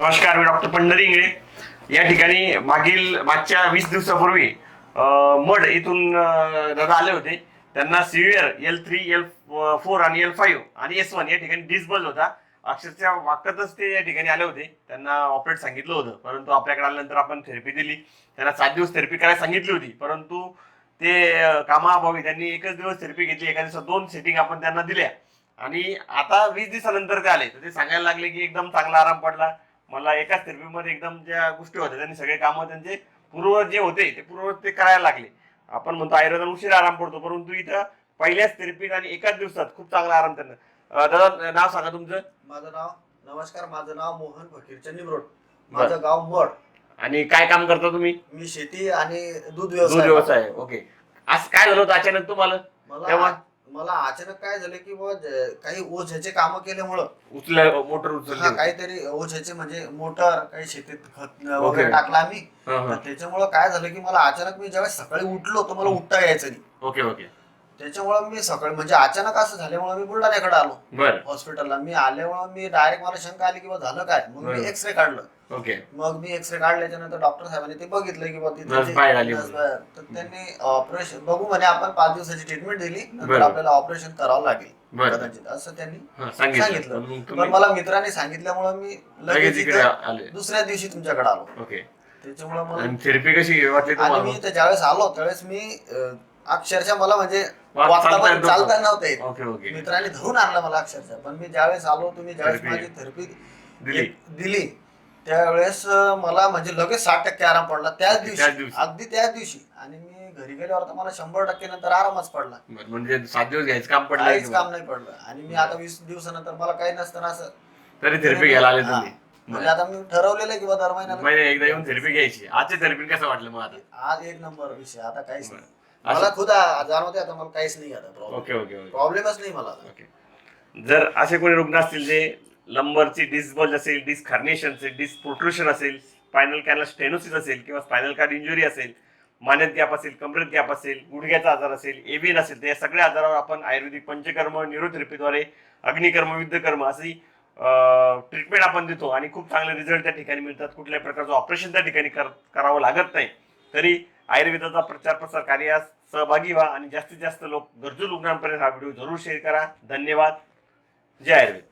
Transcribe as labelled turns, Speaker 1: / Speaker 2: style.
Speaker 1: नमस्कार मी डॉक्टर पंढरी इंगळे. या ठिकाणी मागील मागच्या वीस दिवसापूर्वी मड इथून दादा आले होते. त्यांना severe L three L four आणि एल फाईव्ह आणि एस वन या ठिकाणी डिसबल होता. अक्षरशः वाकतच ते या ठिकाणी आले होते. त्यांना ऑपरेट सांगितलं होतं. परंतु आपल्याकडे आल्यानंतर आपण थेरपी दिली. त्यांना सात दिवस थेरपी करायला सांगितली होती. परंतु ते कामाअभावी त्यांनी एकच दिवस थेरपी घेतली. एका दिवसात दोन सेटिंग आपण त्यांना दिल्या. आणि आता वीस दिवसानंतर ते आले. तर ते सांगायला लागले की एकदम चांगला आराम पडला. मला एकाच थेरपीमध्ये एकदम ज्या गोष्टी होत्या त्यांनी सगळे कामं त्यांचे पूर्ववत जे होते ते पूर्ववत ते करायला लागले. आपण म्हणतो आयुर्वेदात उशीर आराम पडतो परंतु इथं पहिल्याच थेरपीत आणि एकाच दिवसात खूप चांगला आराम त्यांना. दादा नाव सांगा तुमचं.
Speaker 2: माझं नाव नमस्कार माझं नाव मोहन फकीर चन्नीब्रोड माझं गाव मड.
Speaker 1: आणि काय काम करता तुम्ही?
Speaker 2: मी शेती आणि दूध
Speaker 1: दूध
Speaker 2: व्यवसाय
Speaker 1: व्यवसाय ओके. आज काय झालं होतं अचानक तुम्हाला? तेव्हा?
Speaker 2: मला अचानक काय झालं की बुवा काही ओझ्याचे काम केल्यामुळं
Speaker 1: उचल मोटर
Speaker 2: हा,
Speaker 1: उचलली
Speaker 2: काहीतरी ओझ्याचे म्हणजे मोटर काही शेतीत खत. वगैरे टाकला आम्ही
Speaker 1: हा, हा.
Speaker 2: तर त्याच्यामुळं काय झालं की मला अचानक मी ज्यावेळेस सकाळी उठलो तर मला उठता यायचं नाही
Speaker 1: ओके ओके
Speaker 2: त्याच्यामुळं मी सकाळी म्हणजे अचानक असं झाल्यामुळे मी बुलढाण्याकडे आलो.
Speaker 1: बर.
Speaker 2: हॉस्पिटलला. मी आल्यामुळे मी डायरेक्ट मला शंका आली की बा झालं काय? मग
Speaker 1: बरं.
Speaker 2: मी एक्सरे काढलं.
Speaker 1: ओके.
Speaker 2: मग मी एक्सरे काढल्याच्या नंतर डॉक्टर साहेबांनी ते बघितलं की बा तिथे
Speaker 1: नस
Speaker 2: जे-
Speaker 1: बाहेर आली
Speaker 2: नस
Speaker 1: म्हणून.
Speaker 2: बाहेर. तर त्यांनी ऑपरेशन बघू म्हणे आपण पाच दिवसाची ट्रीटमेंट दिली नंतर
Speaker 1: बरं.
Speaker 2: आपल्याला ऑपरेशन करावं लागेल.
Speaker 1: बरं.
Speaker 2: कदाचित असं त्यांनी
Speaker 1: हा, सांगितलं.
Speaker 2: सांगितलं.
Speaker 1: पण मग
Speaker 2: पण
Speaker 1: तुम्ही
Speaker 2: मला मित्राने सांगितल्यामुळे मी
Speaker 1: लगेच
Speaker 2: लगेच
Speaker 1: इकडे
Speaker 2: इथं
Speaker 1: आले.
Speaker 2: दुसऱ्या दिवशी तुमच्याकडे आलो.
Speaker 1: ओके.
Speaker 2: त्याच्यामुळे मला
Speaker 1: आणि थेरपी कशी वाटली
Speaker 2: आणि
Speaker 1: तुम्हाला
Speaker 2: मी तर ज्यावेळेस आलो त्यावेळेस मी अं, अक्षरशः मला म्हणजे
Speaker 1: वा-
Speaker 2: वागता
Speaker 1: चालता
Speaker 2: पण
Speaker 1: येत
Speaker 2: चालता
Speaker 1: नव्हतं.
Speaker 2: नव्हतं येत.
Speaker 1: Okay okay.
Speaker 2: मित्राने धरून आणलं मला अक्षरशः. पण मी ज्यावेळेस आलो तुम्ही ज्यावेळेस
Speaker 1: Therapy.
Speaker 2: माझी थेरपी
Speaker 1: दिली.
Speaker 2: दिली त्यावेळेस अं, मला म्हणजे लगेच साठ टक्के आराम पडला. त्याच
Speaker 1: त्याच
Speaker 2: दिवशी
Speaker 1: दिवशी.
Speaker 2: अगदी त्याच दिवशी. आणि मी घरी गेल्यावर तर मला शंभर टक्के नंतर आरामच पडला.
Speaker 1: बरं, म्हणजे सात दिवस घ्यायचं काम पडलं
Speaker 2: काहीच काम नाही पडलं. आणि मी आता वीस दिवसानंतर मला काही नसताना असं
Speaker 1: तरी थेरपी घ्यायला आले
Speaker 2: हा.
Speaker 1: तुम्ही
Speaker 2: म्हणजे आता मी ठरवलेलं आहे की बा दर महिन्याला
Speaker 1: महिने एकदा येऊन थेरपी घ्यायची. आजची थेरपी कसं वाटलं मग आता?
Speaker 2: आज एक नंबर विषय. आता काहीच नाही. मला खुद जाणवते आता मला काहीच नाही आता प्रॉब्लेम
Speaker 1: ओके ओके ओके.
Speaker 2: प्रॉब्लेमच नाही मला आता.
Speaker 1: ओके. जर असे कोणी रुग्ण असतील जे लंबरची डिस्बल असेल डिस्क हर्नेशन असेल डिस्क प्रोट्रुशन असेल स्पायनल कॅनल स्टेनोसिस असेल किंवा स्पायनल कार्ड इंजुरी असेल मानेत गॅप असेल कमरेत गॅप असेल गुडघ्याचा आजार असेल एव्हियन असेल तर या सगळ्या आजारावर आपण आयुर्वेदिक पंचकर्म न्यूरोथेरपीद्वारे अग्निकर्म विद्यकर्म अशी ट्रीटमेंट आपण देतो. आणि खूप चांगले रिझल्ट त्या ठिकाणी मिळतात. कुठल्याही प्रकारचं ऑपरेशन त्या ठिकाणी कर- करावं लागत नाही. तरी आयुर्वेदाचा प्रचार प्रसार कार्यास सहभागी व्हा आणि जास्तीत जास्त लोक गरजू रुग्णांपर्यंत हा व्हिडिओ जरूर शेअर करा. धन्यवाद. जय आयुर्वेद.